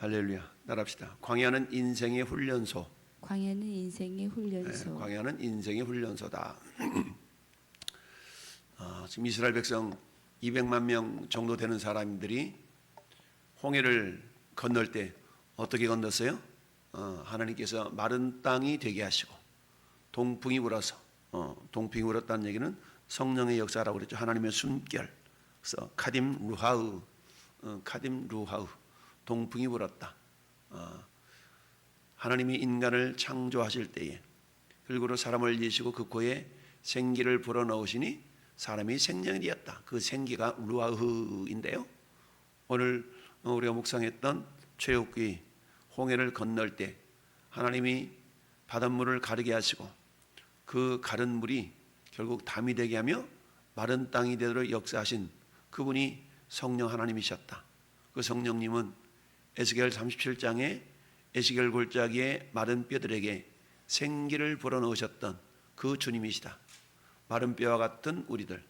할렐루야. 따라합시다. 광야는 인생의 훈련소. 광야는 인생의 네, 훈련소. 광야는 인생의 훈련소다. 아, 지금 이스라엘 백성 200만 명 정도 되는 사람들이 홍해를 건널 때 어떻게 건넜어요? 어, 하나님께서 마른 땅이 되게 하시고 동풍이 불어서 어, 동풍이 불었다는 얘기는 성령의 역사라고 그랬죠. 하나님의 숨결. 그래서 카딤 루하우, 어, 카딤 루하우, 동풍이 불었다. 어, 하나님이 인간을 창조하실 때에 흙으로 사람을 예시고 그 코에 생기를 불어넣으시니 사람이 생명이 되었다. 그 생기가 루아흐인데요. 오늘 우리가 묵상했던 최욱기 홍해를 건널 때 하나님이 바닷물을 가르게 하시고 그 가른 물이 결국 담이 되게 하며 마른 땅이 되도록 역사하신 그분이 성령 하나님이셨다. 그 성령님은 에스겔 37장에 에스겔 골짜기에 마른 뼈들에게 생기를 불어넣으셨던 그 주님이시다. 마른 뼈와 같은 우리들,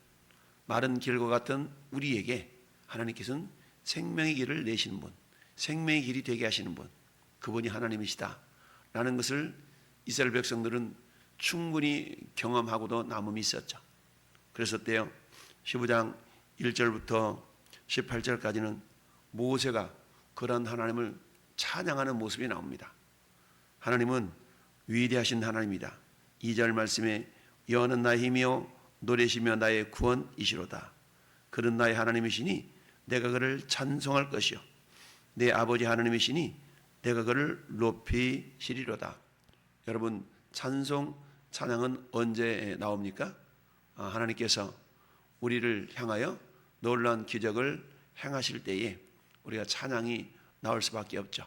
마른 길과 같은 우리에게 하나님께서는 생명의 길을 내시는 분, 생명의 길이 되게 하시는 분, 그분이 하나님이시다. 라는 것을 이스라엘 백성들은 충분히 경험하고도 남음이 있었죠. 그랬었대요. 15장 1절부터 18절까지는 모세가 그런 하나님을 찬양하는 모습이 나옵니다. 하나님은 위대하신 하나님이다. 2절 말씀에 여호는 나의 힘이요 노래시며 나의 구원이시로다. 그는 나의 하나님이시니 내가 그를 찬송할 것이요 내 아버지 하나님이시니 내가 그를 높이시리로다. 여러분 찬송 찬양은 언제 나옵니까? 아, 하나님께서 우리를 향하여 놀라운 기적을 행하실 때에 우리가 찬양이 나올 수밖에 없죠.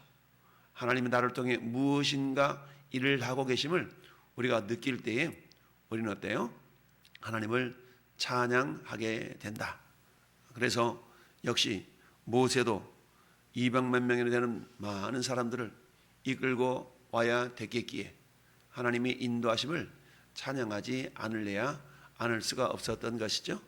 하나님이 나를 통해 무엇인가 일을 하고 계심을 우리가 느낄 때에 우리는 어때요? 하나님을 찬양하게 된다. 그래서 역시 모세도 200만 명이나 되는 많은 사람들을 이끌고 와야 됐겠기에 하나님의 인도하심을 찬양하지 않을래야 않을 수가 없었던 것이죠.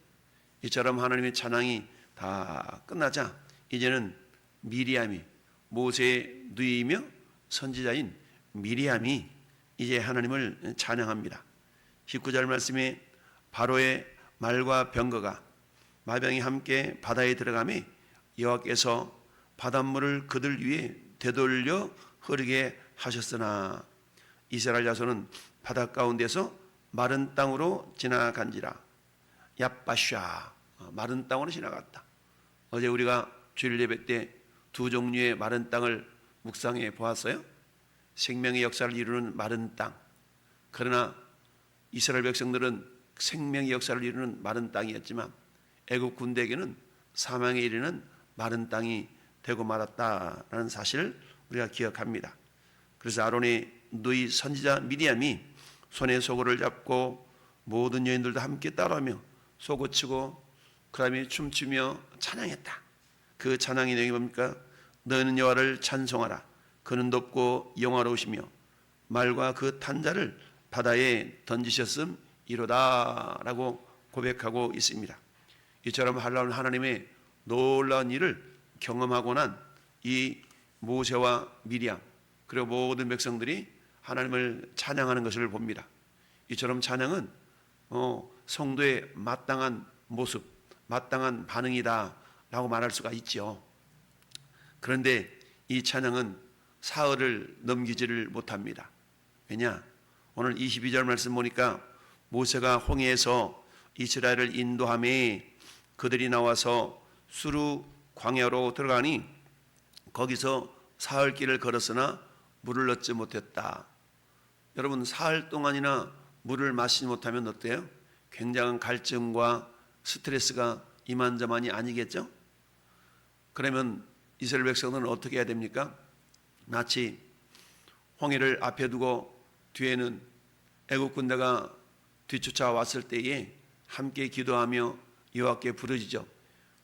이처럼 하나님의 찬양이 다 끝나자 이제는 미리암이 모세의 누이이며 선지자인 미리암이 이제 하나님을 찬양합니다. 19절 말씀에 바로의 말과 병거가 마병이 함께 바다에 들어가매 여호와께서 바닷물을 그들 위에 되돌려 흐르게 하셨으나 이스라엘 자손은 바다 가운데서 마른 땅으로 지나간지라 얍바샤 마른 땅으로 지나갔다. 어제 우리가 주일 예배 때 두 종류의 마른 땅을 묵상해 보았어요. 생명의 역사를 이루는 마른 땅. 그러나 이스라엘 백성들은 생명의 역사를 이루는 마른 땅이었지만 애국 군대에게는 사망에 이르는 마른 땅이 되고 말았다라는 사실을 우리가 기억합니다. 그래서 아론의 누이 선지자 미디암이 손에 소고를 잡고 모든 여인들도 함께 따라하며 소고치고 그다음에 춤추며 찬양했다. 그 찬양의 내용이 뭡니까? 너는 여호와를 찬송하라. 그는 높고 영화로우시며 말과 그 탄자를 바다에 던지셨음 이로다라고 고백하고 있습니다. 이처럼 한라운 하나님의 놀라운 일을 경험하고 난 이 모세와 미리암 그리고 모든 백성들이 하나님을 찬양하는 것을 봅니다. 이처럼 찬양은 어, 성도의 마땅한 모습, 마땅한 반응이다 라고 말할 수가 있죠. 그런데 이 찬양은 사흘을 넘기지를 못합니다. 왜냐? 오늘 22절 말씀 보니까 모세가 홍해에서 이스라엘을 인도함에 그들이 나와서 수루 광야로 들어가니 거기서 사흘 길을 걸었으나 물을 얻지 못했다. 여러분 사흘 동안이나 물을 마시지 못하면 어때요? 굉장한 갈증과 스트레스가 이만저만이 아니겠죠? 그러면 이스라엘 백성들은 어떻게 해야 됩니까? 마치 홍해를 앞에 두고 뒤에는 애국 군대가 뒤쫓아 왔을 때에 함께 기도하며 여호와께 부르짖어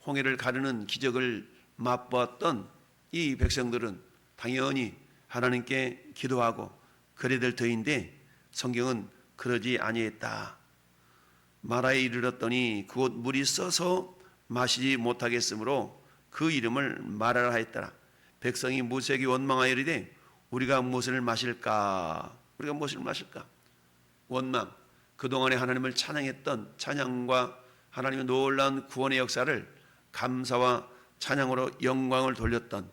홍해를 가르는 기적을 맛보았던 이 백성들은 당연히 하나님께 기도하고 그래야 될 터인데 성경은 그러지 아니했다. 마라에 이르렀더니 그곳 물이 써서 마시지 못하겠으므로 그 이름을 마라라 하였더라. 백성이 모세에게 원망하여 이르되 우리가 무엇을 마실까? 우리가 무엇을 마실까? 원망. 그동안에 하나님을 찬양했던 찬양과 하나님의 놀라운 구원의 역사를 감사와 찬양으로 영광을 돌렸던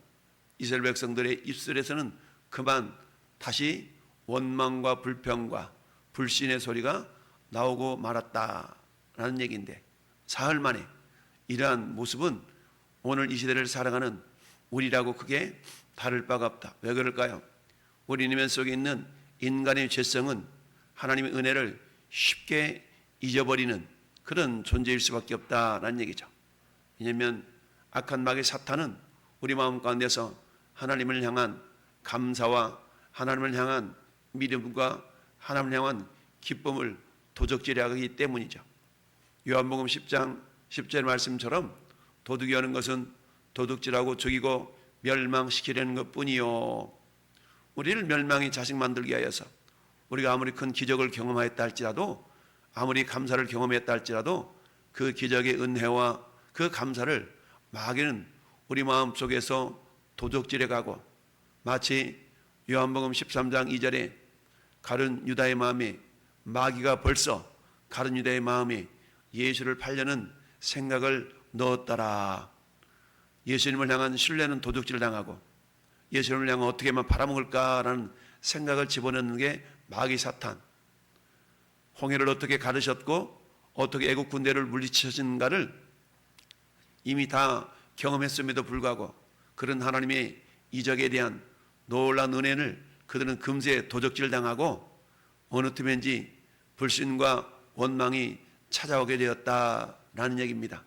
이스라엘 백성들의 입술에서는 그만 다시 원망과 불평과 불신의 소리가 나오고 말았다라는 얘기인데 사흘 만에 이러한 모습은 오늘 이 시대를 살아가는 우리라고 크게 다를 바가 없다. 왜 그럴까요? 우리 내면 속에 있는 인간의 죄성은 하나님의 은혜를 쉽게 잊어버리는 그런 존재일 수밖에 없다라는 얘기죠. 왜냐하면 악한 마귀 사탄은 우리 마음 가운데서 하나님을 향한 감사와 하나님을 향한 믿음과 하나님을 향한 기쁨을 도적질하기 때문이죠. 요한복음 10장 10절 말씀처럼 도둑이 하는 것은 도둑질하고 죽이고 멸망시키려는 것 뿐이요. 우리를 멸망의 자식 만들게 하여서 우리가 아무리 큰 기적을 경험하였다 할지라도 아무리 감사를 경험했다 할지라도 그 기적의 은혜와 그 감사를 마귀는 우리 마음 속에서 도적질해 가고 마치 요한복음 13장 2절에 가른 유다의 마음에 마귀가 벌써 가른 유다의 마음에 예수를 팔려는 생각을 넣었더라. 예수님을 향한 신뢰는 도둑질 당하고 예수님을 향한 어떻게만 팔아먹을까라는 생각을 집어넣는 게 마귀 사탄. 홍해를 어떻게 가르셨고 어떻게 애국 군대를 물리치신가를 이미 다 경험했음에도 불구하고 그런 하나님의 이적에 대한 놀라운 은혜를 그들은 금세 도적질 당하고 어느 틈엔지 불신과 원망이 찾아오게 되었다라는 얘기입니다.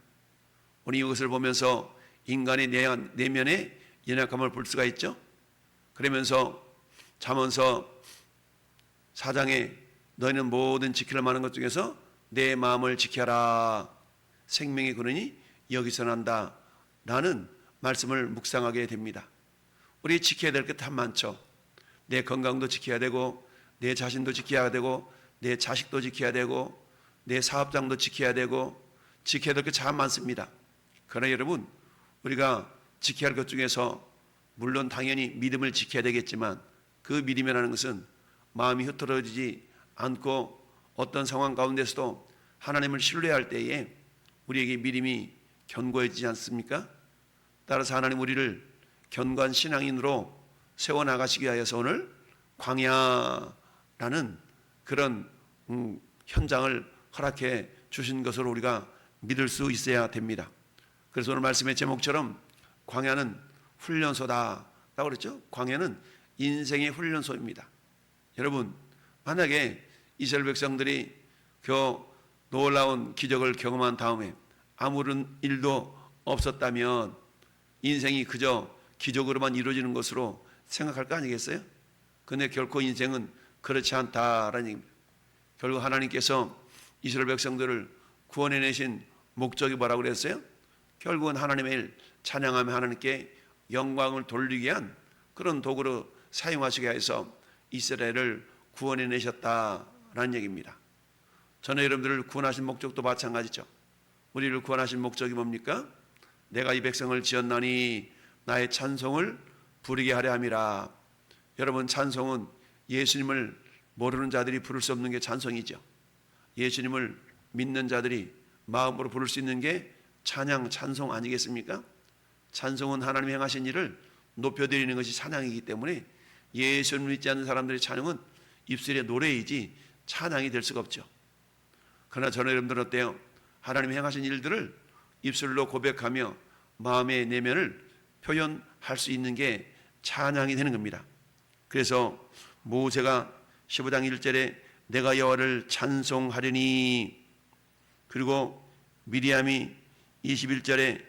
우리 이것을 보면서 인간의 내면의 연약함을 볼 수가 있죠. 그러면서 잠언서 사장에 너희는 모든 지키려 하는 것 중에서 내 마음을 지켜라. 생명의 근원이 여기서 난다. 라는 말씀을 묵상하게 됩니다. 우리 지켜야 될 것 참 많죠. 내 건강도 지켜야 되고, 내 자신도 지켜야 되고, 내 자식도 지켜야 되고, 내 사업장도 지켜야 되고, 지켜야 될 것 참 많습니다. 그러나 여러분, 우리가 지켜야 할 것 중에서 물론 당연히 믿음을 지켜야 되겠지만 그 믿음이라는 것은 마음이 흐트러지지 않고 어떤 상황 가운데서도 하나님을 신뢰할 때에 우리에게 믿음이 견고해지지 않습니까? 따라서 하나님 우리를 견고한 신앙인으로 세워 나가시기 위하여서 오늘 광야라는 그런 음, 현장을 허락해 주신 것으로 우리가 믿을 수 있어야 됩니다. 그래서 오늘 말씀의 제목처럼 광야는 훈련소다라고 그랬죠. 광야는 인생의 훈련소입니다. 여러분 만약에 이스라엘 백성들이 그 놀라운 기적을 경험한 다음에 아무런 일도 없었다면 인생이 그저 기적으로만 이루어지는 것으로 생각할 거 아니겠어요? 근데 결코 인생은 그렇지 않다라는 얘기입니다. 결국 하나님께서 이스라엘 백성들을 구원해내신 목적이 뭐라고 그랬어요? 결국은 하나님의 일 찬양하며 하나님께 영광을 돌리기 위한 그런 도구로 사용하시게 해서 이스라엘을 구원해 내셨다라는 얘기입니다. 저는 여러분들을 구원하신 목적도 마찬가지죠. 우리를 구원하신 목적이 뭡니까? 내가 이 백성을 지었나니 나의 찬송을 부르게 하려 함이라. 여러분 찬송은 예수님을 모르는 자들이 부를 수 없는 게 찬송이죠. 예수님을 믿는 자들이 마음으로 부를 수 있는 게 찬양 찬송 아니겠습니까? 찬송은 하나님 행하신 일을 높여드리는 것이 찬양이기 때문에 예수를 믿지 않는 사람들의 찬양은 입술의 노래이지 찬양이 될 수가 없죠. 그러나 저는 여러분들 어때요? 하나님 행하신 일들을 입술로 고백하며 마음의 내면을 표현할 수 있는 게 찬양이 되는 겁니다. 그래서 모세가 15장 1절에 내가 여호와를 찬송하려니 그리고 미리암이 21절에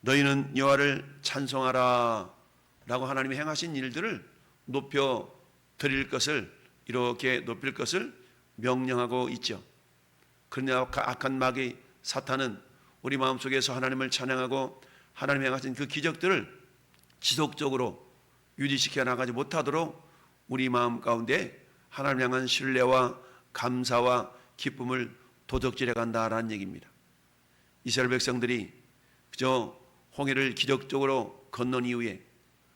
너희는 여호와를 찬송하라 라고 하나님이 행하신 일들을 높여 드릴 것을 이렇게 높일 것을 명령하고 있죠. 그러나 악한 마귀 사탄은 우리 마음속에서 하나님을 찬양하고 하나님 행하신 그 기적들을 지속적으로 유지시켜 나가지 못하도록 우리 마음 가운데 하나님 향한 신뢰와 감사와 기쁨을 도적질해 간다라는 얘기입니다. 이스라엘 백성들이 그저 홍해를 기적적으로 건넌 이후에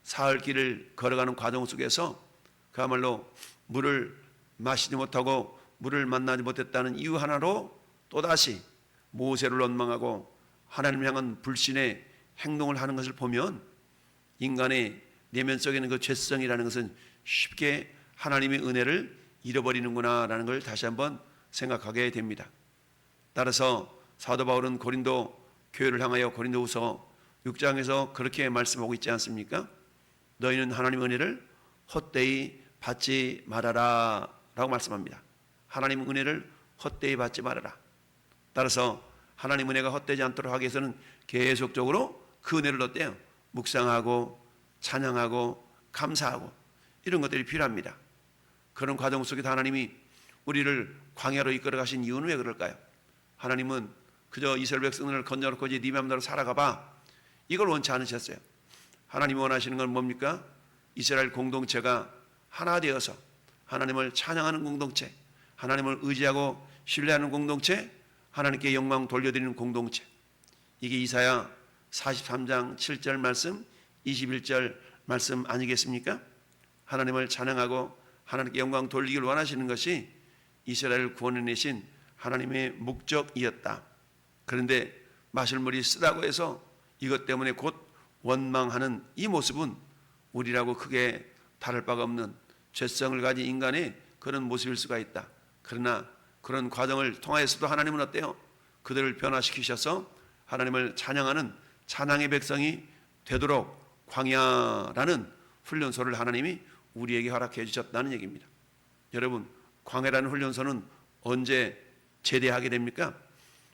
사흘 길을 걸어가는 과정 속에서 그야말로 물을 마시지 못하고 물을 만나지 못했다는 이유 하나로 또다시 모세를 원망하고 하나님 향한 불신의 행동을 하는 것을 보면 인간의 내면 속에 있는 그 죄성이라는 것은 쉽게 하나님의 은혜를 잃어버리는구나라는 걸 다시 한번 생각하게 됩니다. 따라서 사도 바울은 고린도 교회를 향하여 고린도후서 6장에서 그렇게 말씀하고 있지 않습니까? 너희는 하나님의 은혜를 헛되이 받지 말아라 라고 말씀합니다. 하나님 은혜를 헛되이 받지 말아라. 따라서 하나님 은혜가 헛되지 않도록 하기 위해서는 계속적으로 그 은혜를 어때요? 묵상하고 찬양하고 감사하고 이런 것들이 필요합니다. 그런 과정 속에서 하나님이 우리를 광야로 이끌어 가신 이유는 왜 그럴까요? 하나님은 그저 이스라엘 백성을 건져놓고 이제 네 맘대로 살아가 봐. 이걸 원치 않으셨어요. 하나님이 원하시는 건 뭡니까? 이스라엘 공동체가 하나 되어서 하나님을 찬양하는 공동체, 하나님을 의지하고 신뢰하는 공동체, 하나님께 영광 돌려드리는 공동체. 이게 이사야 43장 7절 말씀, 21절 말씀 아니겠습니까? 하나님을 찬양하고 하나님께 영광 돌리기를 원하시는 것이 이스라엘 구원해 내신 하나님의 목적이었다. 그런데 마실 물이 쓰다고 해서 이것 때문에 곧 원망하는 이 모습은 우리라고 크게 다를 바가 없는 죄성을 가진 인간의 그런 모습일 수가 있다. 그러나 그런 과정을 통하여서도 하나님은 어때요? 그들을 변화시키셔서 하나님을 찬양하는 찬양의 백성이 되도록 광야라는 훈련소를 하나님이 우리에게 허락해 주셨다는 얘기입니다. 여러분, 광야라는 훈련소는 언제 제대하게 됩니까?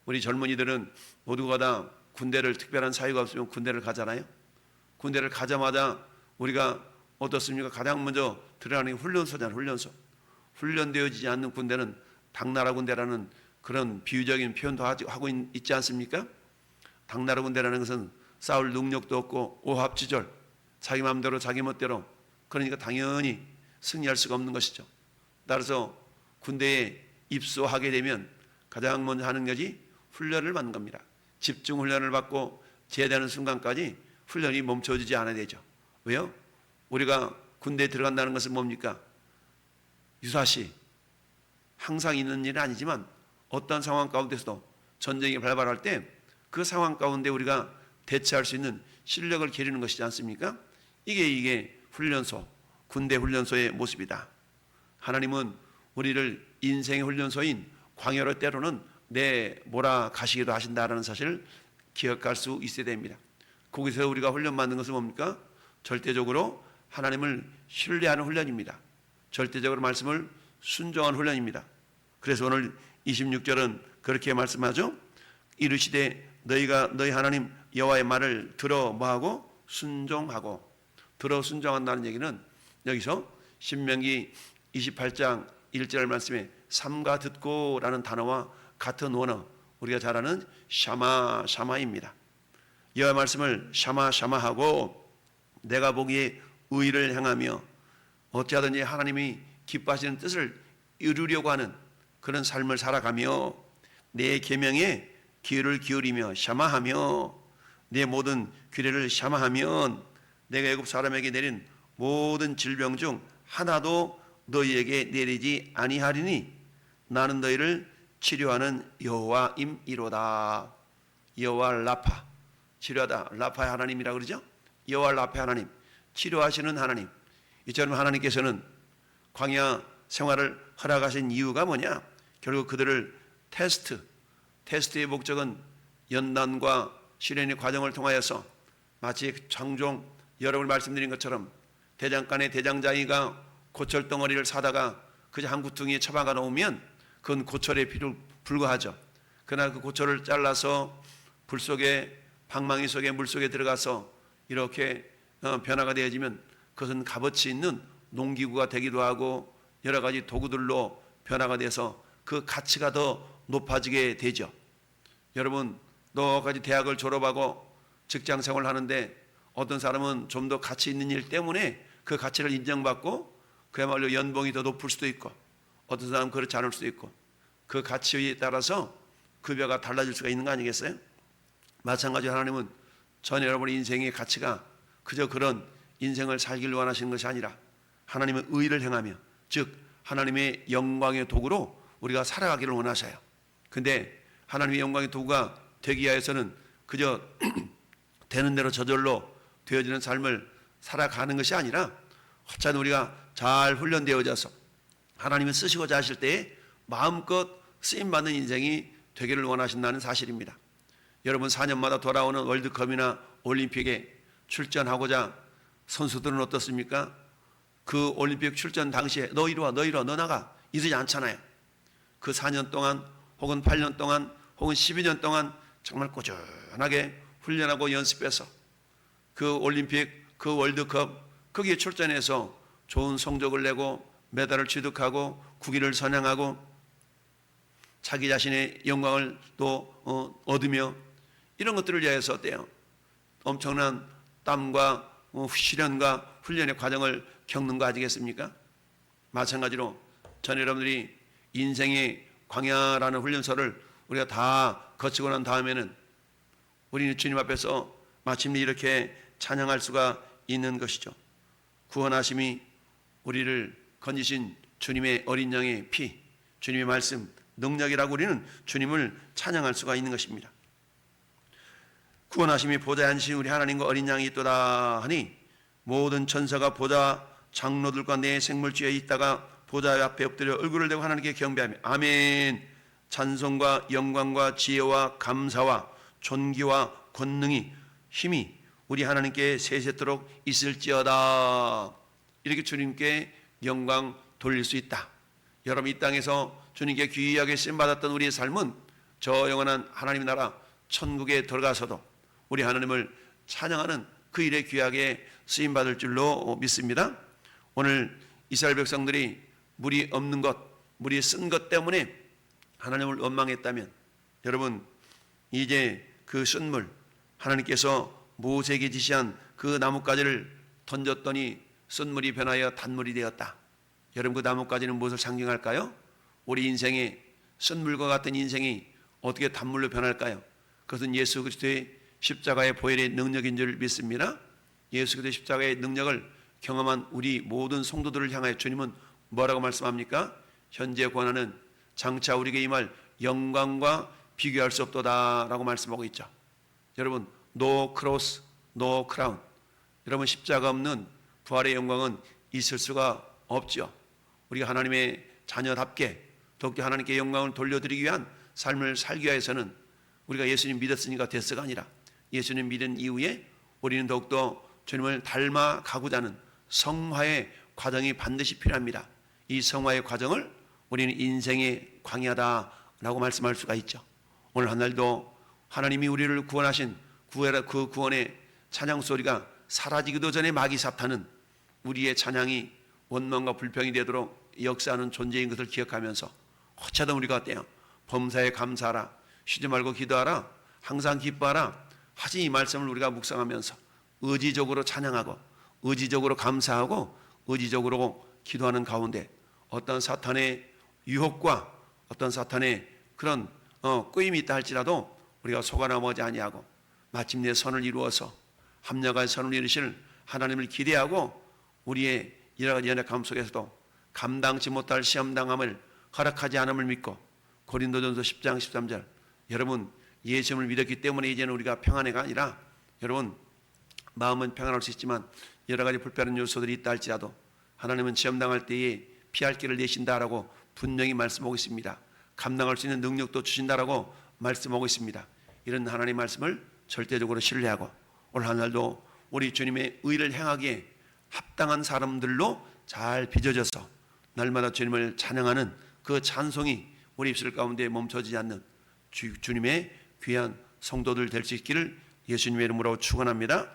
우리 젊은이들은 모두가 다 군대를 특별한 사유가 없으면 군대를 가잖아요. 군대를 가자마자 우리가 어떻습니까? 가장 먼저 들어가는 게 훈련소잖아요. 훈련소. 훈련되어지지 않는 군대는 당나라 군대라는 그런 비유적인 표현도 하고 있지 않습니까? 당나라 군대라는 것은 싸울 능력도 없고 오합지졸, 자기 마음대로 자기 멋대로 그러니까 당연히 승리할 수가 없는 것이죠. 따라서 군대에 입소하게 되면 가장 먼저 하는 것이 훈련을 받는 겁니다. 집중 훈련을 받고 제대하는 순간까지 훈련이 멈춰지지 않아야 되죠. 왜요? 우리가 군대에 들어간다는 것은 뭡니까? 유사시 항상 있는 일은 아니지만 어떤 상황 가운데서도 전쟁이 발발할 때 그 상황 가운데 우리가 대처할 수 있는 실력을 기르는 것이지 않습니까? 이게 이게 훈련소, 군대 훈련소의 모습이다. 하나님은 우리를 인생의 훈련소인 광야로 때로는 내 몰아 가시기도 하신다라는 사실을 기억할 수 있어야 됩니다. 거기서 우리가 훈련받는 것은 뭡니까? 절대적으로 하나님을 신뢰하는 훈련입니다. 절대적으로 말씀을 순종하는 훈련입니다. 그래서 오늘 26절은 그렇게 말씀하죠. 이르시되 너희가 너희 하나님 여호와의 말을 들어 뭐하고 순종하고 들어 순종한다는 얘기는 여기서 신명기 28장 1절 말씀에 삼가 듣고라는 단어와 같은 원어 우리가 잘 아는 샤마 샤마입니다. 여호와 말씀을 샤마 샤마하고 내가 보기에 의를 행하며 어찌하든지 하나님이 기뻐하시는 뜻을 이루려고 하는 그런 삶을 살아가며 내 계명에 귀를 기울이며 샤마하며 내 모든 규례를 샤마하면 내가 애굽 사람에게 내린 모든 질병 중 하나도 너희에게 내리지 아니하리니 나는 너희를 치료하는 여호와임이로다. 여호와 라파 치료하다 라파의 하나님이라 그러죠. 여호와 라파 하나님 치료하시는 하나님. 이처럼 하나님께서는 광야 생활을 허락하신 이유가 뭐냐? 결국 그들을 테스트, 테스트의 목적은 연단과試練의 과정을 통하여서 마치 장종 여러분 말씀드린 것처럼 대장간의 대장장이가 고철 덩어리를 사다가 그저 한 구퉁이에 처박아 놓으면 그건 고철에 필요 불과하죠. 그러나 그 고철을 잘라서 불 속에 방망이 속에 물 속에 들어가서 이렇게 어, 변화가 되어지면 그것은 값어치 있는 농기구가 되기도 하고 여러 가지 도구들로 변화가 돼서 그 가치가 더 높아지게 되죠. 여러분, 너까지 대학을 졸업하고 직장 생활을 하는데 어떤 사람은 좀 더 가치 있는 일 때문에 그 가치를 인정받고 그야말로 연봉이 더 높을 수도 있고 어떤 사람은 그렇지 않을 수도 있고 그 가치에 따라서 급여가 달라질 수가 있는 거 아니겠어요? 마찬가지로 하나님은 전 여러분의 인생의 가치가 그저 그런 인생을 살기를 원하시는 것이 아니라 하나님의 의를 행하며 즉 하나님의 영광의 도구로 우리가 살아가기를 원하셔요. 근데 하나님의 영광의 도구가 되기 위해서는 그저 되는 대로 저절로 되어지는 삶을 살아가는 것이 아니라 어차피 우리가 잘 훈련되어져서 하나님이 쓰시고자 하실 때에 마음껏 쓰임 받는 인생이 되기를 원하신다는 사실입니다. 여러분 4년마다 돌아오는 월드컵이나 올림픽에 출전하고자 선수들은 어떻습니까? 그 올림픽 출전 당시에 너 이리 와, 너 이리 와, 너 나가 이러지 않잖아요. 그 4년 동안 혹은 8년 동안 혹은 12년 동안 정말 꾸준하게 훈련하고 연습해서 그 올림픽, 그 월드컵 거기에 출전해서 좋은 성적을 내고 메달을 취득하고 국위를 선양하고 자기 자신의 영광을 또 어, 얻으며 이런 것들을 위해서 어때요? 엄청난 땀과 어, 시련과 훈련의 과정을 겪는 거 아니겠습니까? 마찬가지로 전 여러분들이 인생의 광야라는 훈련소를 우리가 다 거치고 난 다음에는 우리는 주님 앞에서 마침내 이렇게 찬양할 수가 있는 것이죠. 구원하심이 우리를 건지신 주님의 어린 양의 피, 주님의 말씀, 능력이라고 우리는 주님을 찬양할 수가 있는 것입니다. 구원하심이 보좌에 앉으신 우리 하나님과 어린 양이 있도다 하니 모든 천사가 보좌 장로들과 내 생물주에 있다가 보좌 앞에 엎드려 얼굴을 대고 하나님께 경배하며 아멘 찬송과 영광과 지혜와 감사와 존귀와 권능이 힘이 우리 하나님께 세세토록 있을지어다 이렇게 주님께 영광 돌릴 수 있다 여러분 이 땅에서 주님께 귀하게 쓰임 받았던 우리의 삶은 저 영원한 하나님 나라 천국에 들어가서도 우리 하나님을 찬양하는 그 일에 귀하게 쓰임 받을 줄로 믿습니다. 오늘 이스라엘 백성들이 물이 없는 것, 물이 쓴 것 때문에 하나님을 원망했다면 여러분 이제 그 쓴물 하나님께서 모세에게 지시한 그 나뭇가지를 던졌더니 쓴 물이 변하여 단물이 되었다. 여러분 그 나뭇가지는 무엇을 상징할까요? 우리 인생의 쓴 물과 같은 인생이 어떻게 단물로 변할까요? 그것은 예수 그리스도의 십자가의 보혈의 능력인 줄 믿습니다. 예수 그리스도의 십자가의 능력을 경험한 우리 모든 성도들을 향하여 주님은 뭐라고 말씀합니까? 현재 권한은 장차 우리에게 임할 영광과 비교할 수 없도다라고 말씀하고 있죠. 여러분, no cross, no crown. 여러분 십자가 없는 부활의 영광은 있을 수가 없죠. 우리가 하나님의 자녀답게 더욱더 하나님께 영광을 돌려드리기 위한 삶을 살기 위해서는 우리가 예수님 믿었으니까 됐어가 아니라 예수님 믿은 이후에 우리는 더욱더 주님을 닮아 가고자 하는 성화의 과정이 반드시 필요합니다. 이 성화의 과정을 우리는 인생의 광야다라고 말씀할 수가 있죠. 오늘 한날도 하나님이 우리를 구원하신 구해라 그 구원의 찬양 소리가 사라지기도 전에 마귀 사탄은 우리의 찬양이 원망과 불평이 되도록 역사하는 존재인 것을 기억하면서 어쩌다 우리가 어때요? 범사에 감사하라. 쉬지 말고 기도하라. 항상 기뻐하라. 하지 이 말씀을 우리가 묵상하면서 의지적으로 찬양하고 의지적으로 감사하고 의지적으로 기도하는 가운데 어떤 사탄의 유혹과 어떤 사탄의 그런 어, 끄임이 있다 할지라도 우리가 속아 넘어지 아니하고 마침내 선을 이루어서 합력한 선을 이루실 하나님을 기대하고 우리의 여러 가지 연약함 속에서도 감당치 못할 시험당함을 허락하지 않음을 믿고 고린도전서 10장 13절 여러분 예수님을 믿었기 때문에 이제는 우리가 평안해가 아니라 여러분 마음은 평안할 수 있지만 여러 가지 불편한 요소들이 있다 할지라도 하나님은 시험당할 때에 피할 길을 내신다라고 분명히 말씀하고 있습니다. 감당할 수 있는 능력도 주신다라고 말씀하고 있습니다. 이런 하나님 말씀을 절대적으로 신뢰하고 오늘 하늘도 우리 주님의 의를 행하기에 합당한 사람들로 잘 빚어져서 날마다 주님을 찬양하는 그 찬송이 우리 입술 가운데 멈춰지지 않는 주, 주님의 귀한 성도들 될 수 있기를 예수님의 이름으로 축원합니다.